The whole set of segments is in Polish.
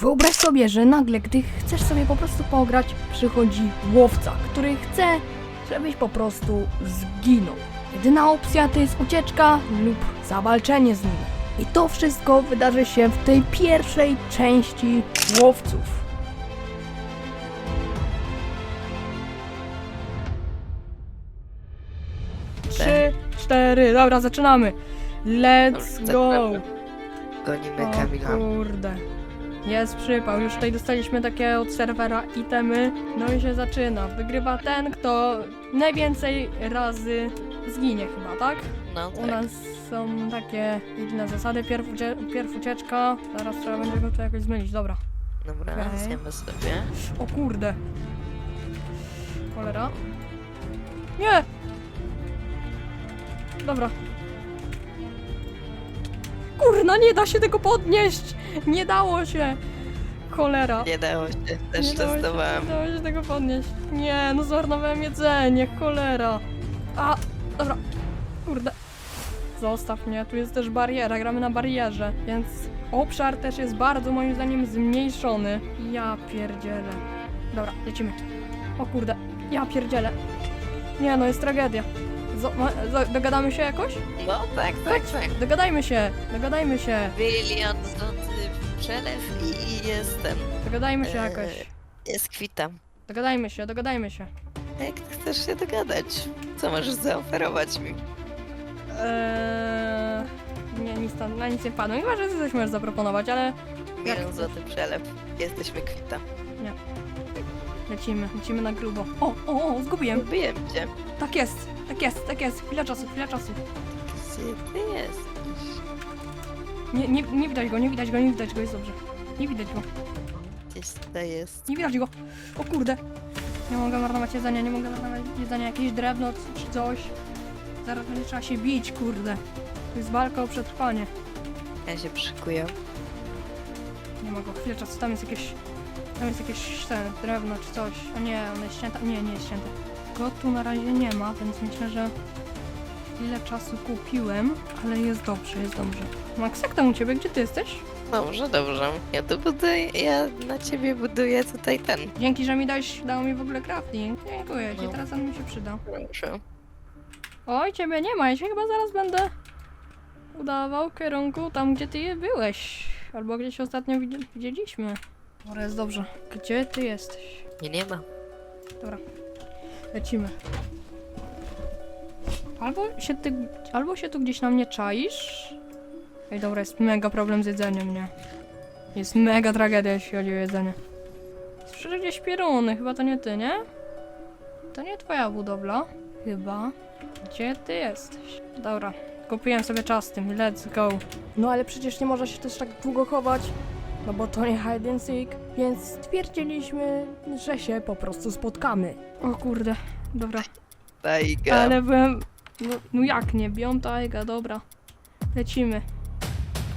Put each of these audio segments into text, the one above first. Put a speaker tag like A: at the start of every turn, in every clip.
A: Wyobraź sobie, że nagle, gdy chcesz sobie po prostu pograć, przychodzi łowca, który chce, żebyś po prostu zginął. Jedyna opcja to jest ucieczka lub zawalczenie z nim. I to wszystko wydarzy się w tej pierwszej części łowców. Trzy, cztery, dobra, zaczynamy. Let's
B: Dobra,
A: go!
B: Gonimy
A: O
B: Kamila.
A: kurde. Jest przypał. Już tutaj dostaliśmy takie od serwera itemy. No i się zaczyna. Wygrywa ten, kto najwięcej razy zginie chyba, tak?
B: No
A: U
B: tak.
A: nas są takie inne zasady. Pierw, ucie pierw ucieczka. Zaraz trzeba będzie go tu jakoś zmylić. Dobra.
B: Dobra,
A: Okej.
B: zjemy sobie.
A: O kurde. Cholera. Nie! Dobra. Kurna, nie da się tego podnieść! Nie dało się! Cholera.
B: Nie dało się, też
A: Nie dało się-
B: testowałem.
A: Nie dało się tego podnieść. Nie, no zmarnowałem jedzenie, cholera. A, dobra. Kurde. Zostaw mnie, tu jest też bariera, gramy na barierze, więc obszar też jest bardzo moim zdaniem zmniejszony. Ja pierdzielę. Dobra, lecimy. O kurde, ja pierdzielę. Nie no, jest tragedia. Zo ma, zo dogadamy się jakoś?
B: No tak, tak, tak.
A: Dogadajmy się, dogadajmy się,
B: Bilion złoty przelew i, i jestem.
A: dogadajmy się
B: Eee.
A: jakoś.
B: Jest kwita.
A: Dogadajmy się, dogadajmy się.
B: Jak ty chcesz się dogadać? Co możesz zaoferować mi?
A: Eee, nie, nic tam, na nic nie padło. Chyba, że coś możesz zaproponować, ale
B: Milion złoty przelew. Jesteśmy kwita.
A: lecimy, lecimy na grubo. O, o, o, zgubiłem.
B: Lubię cię.
A: Tak jest, tak jest, tak jest. Chwila czasu, chwila czasu.
B: Gdzie ty jesteś?
A: Nie, nie, nie widać go, nie widać go, nie widać go, jest dobrze. Nie widać go,
B: Gdzieś tutaj jest.
A: nie widać go. O kurde. Nie mogę marnować jedzenia, nie mogę marnować jedzenia. Jakieś drewno czy coś. Zaraz będzie trzeba się bić, kurde. To jest walka o przetrwanie.
B: Ja się przykuję.
A: Nie mogę, chwilę czasu, tam jest jakieś... Tam jest jakieś ten, drewno czy coś. A nie, ona jest ścięta. Nie, nie jest ścięta. Go tu na razie nie ma, więc myślę, że ile czasu kupiłem, ale jest dobrze, jest dobrze. Max, jak tam u ciebie? Gdzie ty jesteś?
B: Dobrze, dobrze. Ja tu buduję, ja na ciebie buduję tutaj ten.
A: Dzięki, że mi dałeś, dał mi w ogóle crafting. Dziękuję ci,
B: No.
A: teraz on mi się przyda.
B: Proszę.
A: Oj, ciebie nie ma, ja się chyba zaraz będę udawał kierunku tam, gdzie ty byłeś. Albo gdzieś ostatnio widzi- widzieliśmy. Dobra, jest dobrze. Gdzie ty jesteś?
B: Nie, nie ma.
A: Lecimy. Albo się, ty, albo się tu gdzieś na mnie czaisz. Ej, dobra, jest mega problem z jedzeniem, nie? Jest mega tragedia, jeśli chodzi o jedzenie. Słyszę gdzieś pieruny, chyba to nie ty, nie? To nie twoja budowla. Chyba. Gdzie ty jesteś? Dobra, kupiłem sobie czas z tym, let's go. No ale przecież nie może się też tak długo chować. No bo to nie hide and seek, więc stwierdziliśmy, że się po prostu spotkamy. O kurde, dobra.
B: Tajga.
A: Ale byłem. No, no jak nie? Bią tajga, dobra. Lecimy.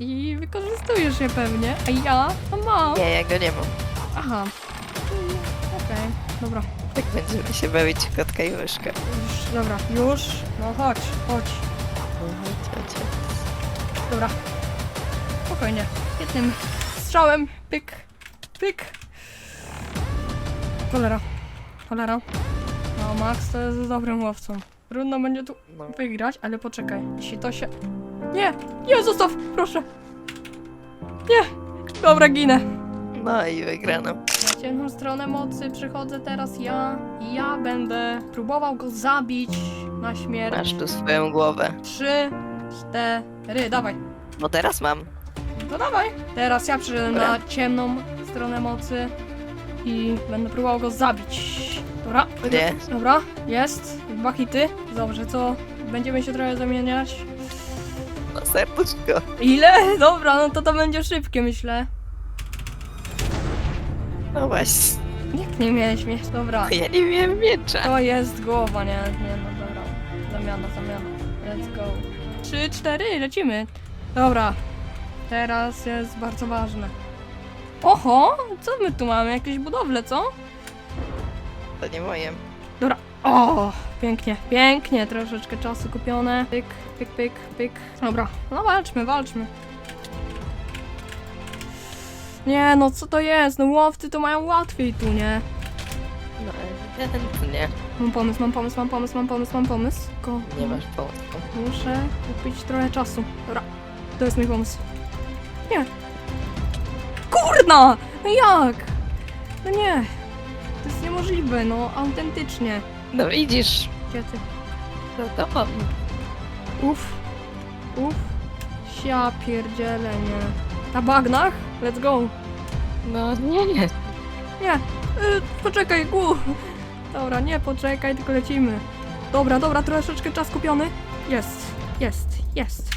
A: i wykorzystujesz je pewnie, a ja to mam.
B: Nie, ja go nie mam.
A: Aha. Mm, Okej, dobra.
B: Tak będziemy się bawić w kotka i myszkę.
A: Już, dobra, już. No chodź, chodź.
B: No, chodź, chodź.
A: Dobra. Spokojnie. Jednym strzałem. Pyk, pyk. Cholera. Cholera. No, Max to jest dobrym łowcą. Trudno będzie tu
B: No.
A: wygrać, ale poczekaj. Jeśli to się... Nie! Nie, zostaw! Proszę! Nie! Dobra, ginę.
B: no i wygrano.
A: Na ciemną stronę mocy przychodzę teraz ja i ja będę próbował go zabić na śmierć.
B: Masz tu swoją głowę.
A: Trzy, cztery, dawaj.
B: No teraz mam.
A: No dawaj. Teraz ja przyszedłem
B: Dobra.
A: na ciemną stronę mocy i będę próbował go zabić. Dobra.
B: Nie.
A: Dobra, jest. Dwa hity. Dobrze, co? Będziemy się trochę zamieniać.
B: No serduszko.
A: Ile? Dobra, no to to będzie szybkie, myślę.
B: No właśnie.
A: Jak nie miałeś mieć? Dobra.
B: Ja nie miałem miecza.
A: To jest głowa, nie? Nie, no dobra. Zamiana, zamiana. Let's go. Trzy, cztery, lecimy. Dobra. Teraz jest bardzo ważne. Oho, co my tu mamy? Jakieś budowle, co?
B: To nie moje.
A: Dobra. O, pięknie, pięknie. Troszeczkę czasu kupione. Pyk, pyk, pyk, pyk. Dobra, no walczmy, walczmy. Nie, no co to jest? No łowcy to mają łatwiej tu, nie?
B: No ewidentnie.
A: Mam pomysł, mam pomysł, mam pomysł, mam pomysł, mam pomysł. Tylko
B: Nie masz pomysłu.
A: muszę kupić trochę czasu. Dobra, to jest mój pomysł. Nie. Kurna! No jak? No nie. To jest niemożliwe, no autentycznie.
B: No widzisz.
A: Ty?
B: No to on.
A: Uff. Uff. Sia pierdzielę, nie. Na bagnach? Let's go.
B: No nie, nie.
A: Nie. Y, poczekaj, gu. Dobra, nie poczekaj, tylko lecimy. Dobra, dobra, troszeczkę czas kupiony. Jest, jest, jest.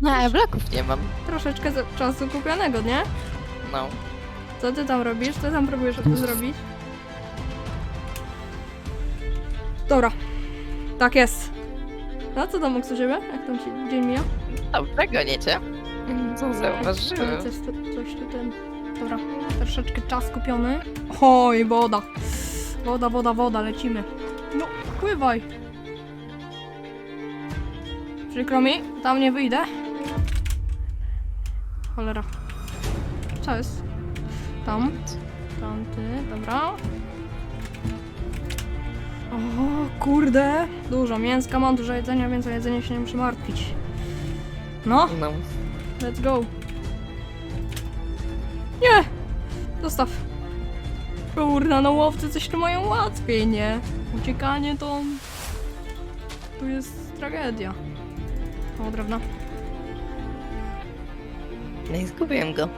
B: No bloków nie mam.
A: Troszeczkę za- czasu kupionego, nie?
B: No.
A: Co ty tam robisz? Co tam próbujesz zrobić? Dobra. Tak jest. A co tam u ciebie? Jak tam ci dzień mija?
B: Dobrego nie cię. Co zauważyłem?
A: Coś, tu- coś tu ten... Dobra, troszeczkę czas kupiony. Oj, woda. Woda, woda, woda, lecimy. No, pływaj. Przykro mi, tam nie wyjdę. Cholera. Co jest? Tam, tamty, dobra. O, kurde. Dużo mięska mam, dużo jedzenia, więc o jedzenie się nie muszę martwić. No,
B: No.
A: Let's go. Nie! Zostaw. Kurna, no łowcy coś tu mają łatwiej, nie? Uciekanie to... Tu jest tragedia. O, drewna.
B: No i zgubiłem go.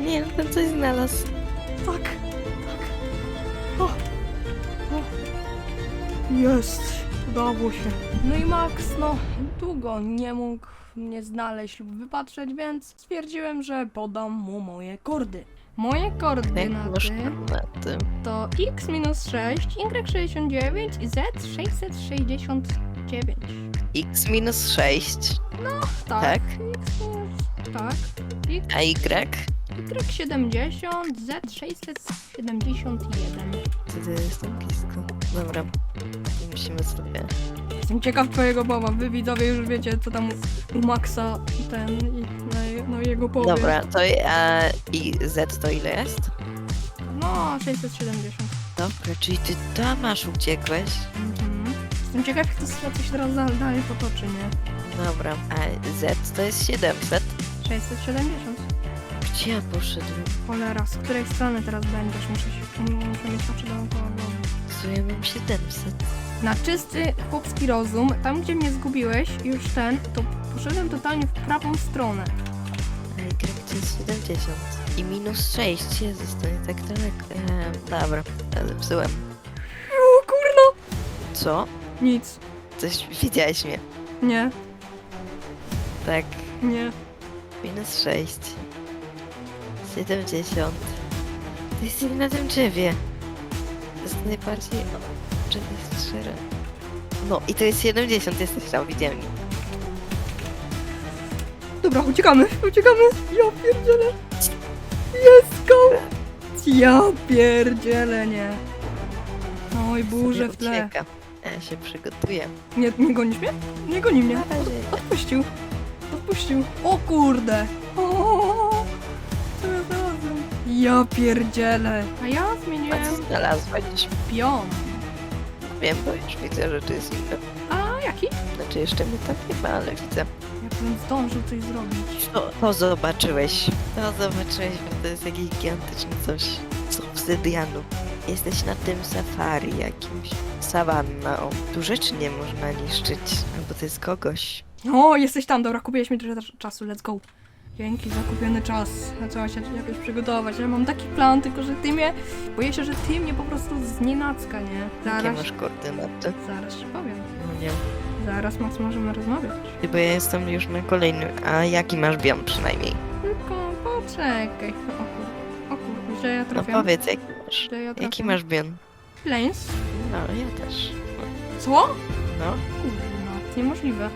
B: Nie, no ten coś znalazł.
A: Tak, tak. O. O. Jest. Udało się. No i Max, no, długo nie mógł mnie znaleźć lub wypatrzeć, więc stwierdziłem, że podam mu moje kordy. Moje koordynaty
B: na tym?
A: to x-6, y69 i z669.
B: X minus 6,
A: Tak.
B: tak?
A: X minus, tak. X,
B: A Y?
A: y70, z671.
B: Wtedy jestem blisko. Dobra. Musimy sobie...
A: Jestem ciekaw twojego powa. Wy widzowie już wiecie, co tam u Maxa ten i na, no, jego powie.
B: Dobra, to a, i Z to ile jest?
A: No, 670.
B: Dobra, czyli ty tam aż uciekłeś?
A: Mhm. Jestem ciekaw, jak to się teraz dal- dalej potoczy, nie?
B: Dobra, a Z to jest 700.
A: 670.
B: Gdzie ja poszedłem?
A: Cholera, z której strony teraz będziesz? Muszę, się, muszę mieć oczy dookoła głowy.
B: Co ja mam 700?
A: Na czysty chłopski rozum, tam gdzie mnie zgubiłeś, już ten, to poszedłem totalnie w prawą stronę.
B: A Y to jest 70. I minus 6, Jezus, to nie tak daleko. Eee, dobra, ale zepsułem.
A: O kurno!
B: Co?
A: Nic.
B: Coś widziałeś mnie?
A: Nie,
B: Tak,
A: nie.
B: Minus 6. 70. To jest na tym drzewie. To jest najbardziej... O, drzewo jest szczere. No i to jest 70, jesteś tam, widziałem.
A: Dobra, uciekamy, uciekamy. Ja pierdzielę. Jest go! Ja pierdzielę, nie. Oj, burze w tle.
B: ucieka. Ja się przygotuję.
A: Nie, nie gonisz mnie? Nie goni mnie.
B: Nie.
A: Odpuścił. Odpuścił. O kurde. O, co ja znalazłem? Ja pierdzielę. A ja
B: A co
A: zmieniłem
B: znalazłaś?
A: pion.
B: Wiem, bo już widzę, że to jest inne.
A: A jaki?
B: Znaczy jeszcze mnie tam nie ma, ale widzę.
A: Jakbym zdążył coś zrobić.
B: To, to zobaczyłeś. To zobaczyłeś, bo to jest jakieś gigantyczne coś z obsydianu. Jesteś na tym safari jakimś. Sawanna, o. Tu rzeczy nie można niszczyć. Albo to jest kogoś.
A: O, jesteś tam, dobra, kupiłeś mi trochę cza- czasu, let's go. Dzięki za kupiony czas. No, Trzeba się jakoś przygotować. Ja mam taki plan, tylko że ty mnie... Boję się, że ty mnie po prostu znienacka, nie?
B: Jakie
A: Zaraz,
B: masz koordynaty?
A: zaraz ci powiem.
B: No nie.
A: Zaraz, Max, możemy rozmawiać.
B: Bo ja jestem już na kolejnym. A jaki masz biom przynajmniej?
A: Tylko po Czekaj. O kur... O kur... Gdzie ja
B: No
A: trafiam?
B: powiedz, jaki masz.
A: Ja
B: Jaki masz bion?
A: Plains?
B: No, ja też.
A: Co?
B: No,
A: Kurwa, niemożliwe.